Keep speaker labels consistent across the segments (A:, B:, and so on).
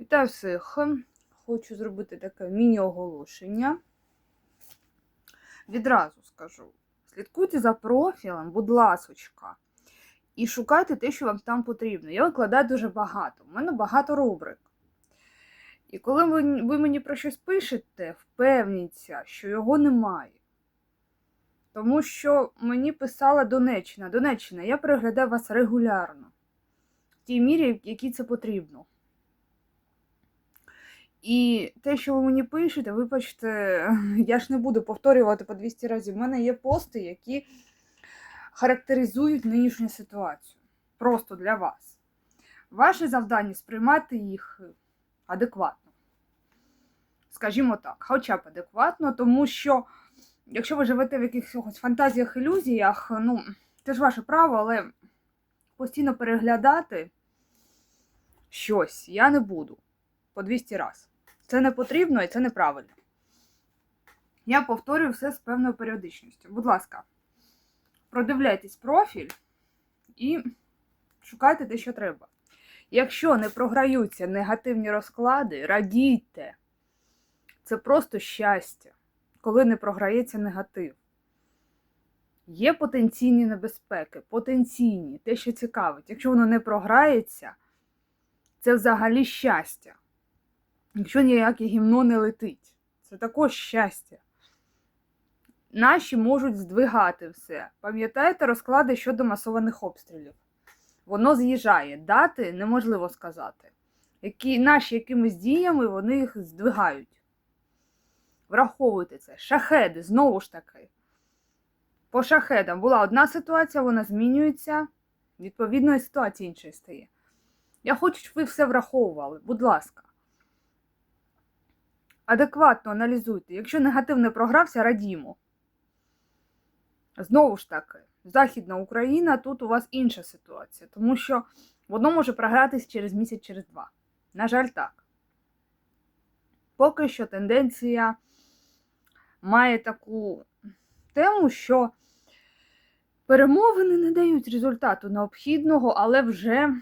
A: Вітаю всіх! Хочу зробити таке міні-оголошення. Відразу скажу: слідкуйте за профілем, будь ласочка, і шукайте те, що вам там потрібно. Я викладаю дуже багато. У мене багато рубрик. І коли ви, ви мені про щось пишете, впевніться, що його немає. Тому що мені писала Донеччина. Донеччина, я переглядаю вас регулярно. В тій мірі, в якій це потрібно. І те, що ви мені пишете, вибачте, я ж не буду повторювати по 200 разів. У мене є пости, які характеризують нинішню ситуацію. Просто для вас. Ваше завдання сприймати їх адекватно. Скажімо так, хоча б адекватно, тому що, якщо ви живете в якихось фантазіях, ілюзіях, ну, це ж ваше право, але постійно переглядати щось я не буду по 200 разів. Це не потрібно і це неправильно. Я повторюю все з певною періодичністю. Будь ласка, продивляйтесь профіль і шукайте те, що треба. Якщо не програються негативні розклади, радійте. Це просто щастя, коли не програється негатив. Є потенційні небезпеки, потенційні, те, що цікавить. Якщо воно не програється, це взагалі щастя. Якщо ніяке гімно не летить, це також щастя. Наші можуть здвигати все. Пам'ятаєте розклади щодо масованих обстрілів? Воно з'їжджає. Дати неможливо сказати. Які, Наші якимись діями вони їх здвигають. Враховуйте це. Шахеди, знову ж таки. По шахедам була одна ситуація, вона змінюється. Відповідної ситуації іншої стає. Я хочу, щоб ви все враховували, будь ласка. Адекватно аналізуйте. Якщо негатив не програвся, радімо. Знову ж таки, Західна Україна, тут у вас інша ситуація, тому що воно може програтись через місяць, через два. На жаль, так. Поки що тенденція має таку тему, що перемовини не дають результату необхідного, але вже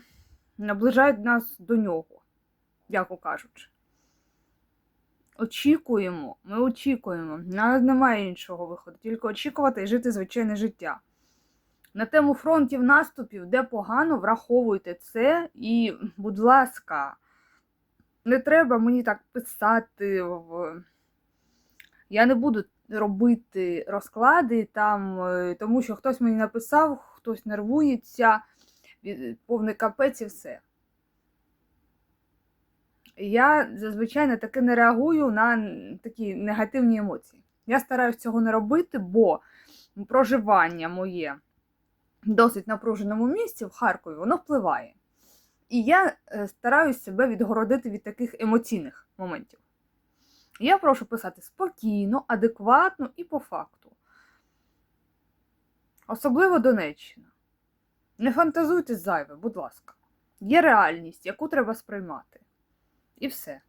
A: наближають нас до нього, яко кажучи. Очікуємо, ми очікуємо. Нас немає іншого виходу, тільки очікувати і жити звичайне життя. На тему фронтів наступів, де погано, враховуйте це і, будь ласка, не треба мені так писати. Я не буду робити розклади там, е, тому що хтось мені написав, хтось нервується, повний капець і все. Я зазвичай на таке не реагую на такі негативні емоції. Я стараюсь цього не робити, бо проживання моє в досить напруженому місці в Харкові, воно впливає. І я е, стараюсь себе відгородити від таких емоційних моментів. Я прошу писати спокійно, адекватно і по факту. Особливо Донеччина. Не фантазуйте зайве, будь ласка. Є реальність, яку треба сприймати. І все.